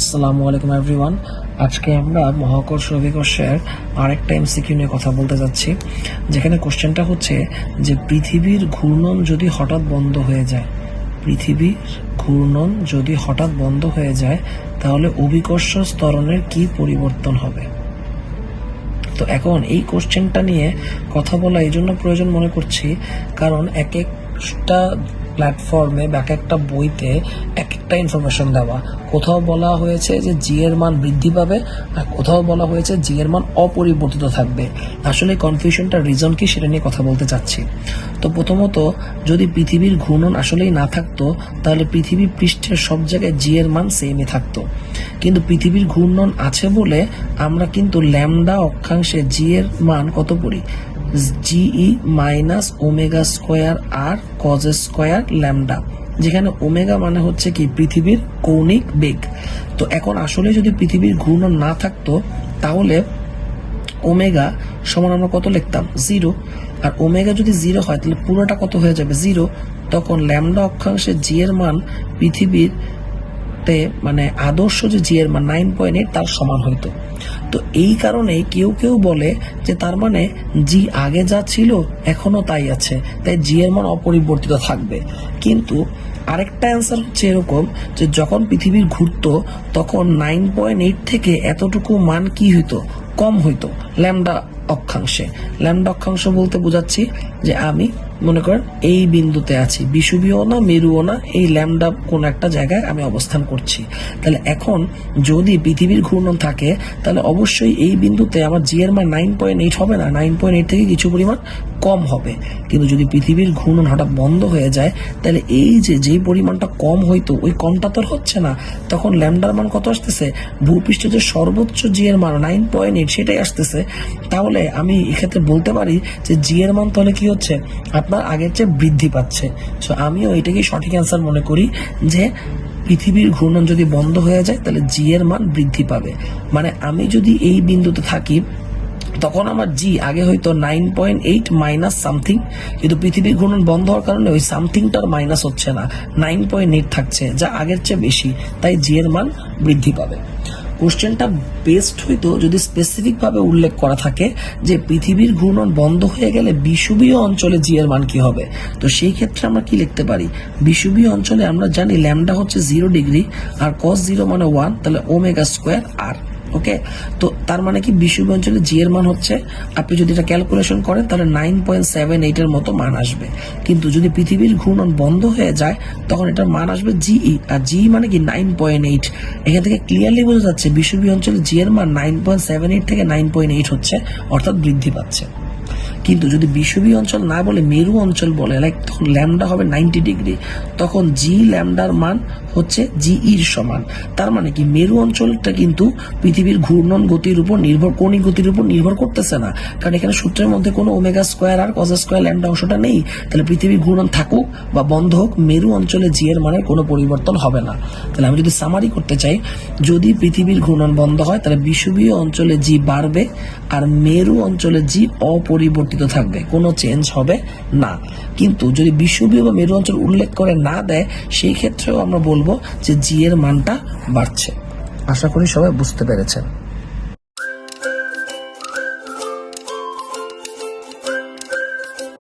আসসালামু আলাইকুম এভরিওয়ান আজকে আমরা মহাকর্ষ অভিকর্ষের আরেকটা এমসিকিউ নিয়ে কথা বলতে যাচ্ছি, যেখানে কোশ্চেনটা হচ্ছে যে পৃথিবীর ঘূর্ণন যদি হঠাৎ বন্ধ হয়ে যায়, পৃথিবীর ঘূর্ণন যদি হঠাৎ বন্ধ হয়ে যায়, তাহলে অভিকর্ষ স্তরণের কি পরিবর্তন হবে? তো এখন এই কোশ্চেনটা নিয়ে কথা বলা এই জন্য প্রয়োজন মনে করছি, কারণ এক একটা প্ল্যাটফর্মে বা এক একটা বইতে এক একটা ইনফরমেশন দেওয়া। কোথাও বলা হয়েছে যে জি এর মান বৃদ্ধি পাবে আর কোথাও বলা হয়েছে জি এর মান অপরিবর্তিত থাকবে। আসলে কনফিউশনটার রিজন কি সেটা নিয়ে কথা বলতে চাচ্ছি। তো প্রথমত, যদি পৃথিবীর ঘূর্ণন আসলেই না থাকতো, তাহলে পৃথিবী পৃষ্ঠের সব জায়গায় জি এর মান সেমই থাকতো। কিন্তু পৃথিবীর ঘূর্ণন আছে বলে আমরা কিন্তু ল্যামডা অক্ষাংশে জি এর মান কত পড়ি? G minus omega square R cos square lambda, যেখানে ওমেগা মানে হচ্ছে কি পৃথিবীর কৌণিক বেগ। তো এখন আসলে যদি পৃথিবীর ঘূর্ণন না থাকতো, তাহলে ওমেগা সমান আমরা কত লিখতাম? জিরো। আর ওমেগা যদি জিরো হয়, তাহলে পুরোটা কত হয়ে যাবে? জিরো। তখন ল্যামডা অক্ষাংশে জি এর মান পৃথিবীর তে মানে আদর্শ যে জি এর মান নাইন পয়েন্ট এইট তার সমান হইতো। তো এই কারণে কেউ কেউ বলে যে তার মানে জি আগে যা ছিল এখনও তাই আছে, তাই জি এর মান অপরিবর্তিত থাকবে। কিন্তু আরেকটা অ্যান্সার হচ্ছে এরকম যে যখন পৃথিবীর ঘুরত, তখন নাইন পয়েন্ট এইট থেকে এতটুকু মান কি হইতো? কম হইতো ল্যামডা অক্ষাংশে। ল্যান্ড অক্ষাংশ বলতে বোঝাচ্ছি যে আমি মনে করেন এই বিন্দুতে আছি বিষুবীয় না, মেরুও না, এই ল্যামডা কোন একটা জায়গায় আমি অবস্থান করছি। তাহলে এখন যদি পৃথিবীর ঘূর্ণন থাকে, তাহলে অবশ্যই এই বিন্দুতে আমার জি এর মান নাইন পয়েন্ট এইট হবে না। নাইন পয়েন্ট এইট থেকে কিছু পরিমাণ কম হবে। কিন্তু যদি পৃথিবীর ঘূর্ণন হঠাৎ বন্ধ হয়ে যায়, তাহলে এই যে, যেই পরিমাণটা কম হইতো, ওই কমটা তো হচ্ছে না। তখন ল্যামডার মান কত আসতেছে? ভূপৃষ্ঠ যে সর্বোচ্চ জি এর মান নাইন পয়েন্ট এইট সেটাই আসতেছে। তাহলে আমি এক্ষেত্রে বলতে পারি যে জি এর মান তাহলে কি হচ্ছে? আপনার আগের চেয়ে বৃদ্ধি পাচ্ছে। সো আমিও এটাকেই সঠিক অ্যান্সার মনে করি যে, পৃথিবীর ঘূর্ণন যদি বন্ধ হয়ে যায়, তাহলে জি এর মান বৃদ্ধি পাবে। মানে আমি যদি এই বিন্দুতে থাকি তখন আমার জি আগে হয়তো nine point eight minus something কিন্তু পৃথিবীর ঘূর্ণন বন্ধ হওয়ার কারণে ওই সামথিংটার মাইনাস হচ্ছে না। নাইন পয়েন্ট এইট থাকছে, যা আগের চেয়ে বেশি, তাই জি এর মান বৃদ্ধি পাবে। কোশ্চেনটা বেস্ট হইতো যদি স্পেসিফিকভাবে উল্লেখ করা থাকে যে পৃথিবীর ঘূর্ণন বন্ধ হয়ে গেলে বিষুবীয় অঞ্চলে জি এর মান কি হবে। তো সেই ক্ষেত্রে আমরা কি লিখতে পারি? বিষুবীয় অঞ্চলে আমরা জানি ল্যামডা হচ্ছে জিরো ডিগ্রি আর কস জিরো মানে ওয়ান তাহলে ওমেগা স্কোয়ার আর ওকে তো তার মানে কি বিষুবীয় অঞ্চলে জি এর মান হচ্ছে, আপনি যদি এটা ক্যালকুলেশন করেন, তাহলে নাইন পয়েন্ট সেভেন এইটের মতো মান আসবে। কিন্তু যদি পৃথিবীর ঘূর্ণন বন্ধ হয়ে যায়, তখন এটার মান আসবে জিই আর জি মানে কি নাইন পয়েন্ট এইট এখান থেকে ক্লিয়ারলি বোঝা যাচ্ছে বিষুবীয় অঞ্চলে জি এর মান নাইন পয়েন্ট সেভেন এইট থেকে নাইন পয়েন্ট এইট হচ্ছে, অর্থাৎ বৃদ্ধি পাচ্ছে। কিন্তু যদি বিষুবীয় অঞ্চল না বলে মেরু অঞ্চল বলে লাইক তখন ল্যামডা হবে নাইনটি ডিগ্রি, তখন জি ল্যামডার মান হচ্ছে জিইর সমান। তার মানে কি, মেরু অঞ্চলটা কিন্তু পৃথিবীর ঘূর্ণন গতির উপর নির্ভর, কৌণিক গতির উপর নির্ভর করতেছে না। কারণ এখানে সূত্রের মধ্যে কোনো omega square R cos square lambda অংশটা নেই। তাহলে পৃথিবীর ঘূর্ণন থাকুক বা বন্ধ হোক, মেরু অঞ্চলে জি এর মানের কোনো পরিবর্তন হবে না। তাহলে আমি যদি সামারি করতে চাই, যদি পৃথিবীর ঘূর্ণন বন্ধ হয়, তাহলে বিষুবীয় অঞ্চলে জি বাড়বে আর মেরু অঞ্চলে জি অপরিবর্তিত থাকবে, কোনো চেঞ্জ হবে না। কিন্তু যদি বিষুবীয় বা মেরু অঞ্চল উল্লেখ করে না দেয়, সেই ক্ষেত্রেও আমরা বলব যে জি এর মানটা বাড়ছে। আশা করি সবাই বুঝতে পেরেছেন।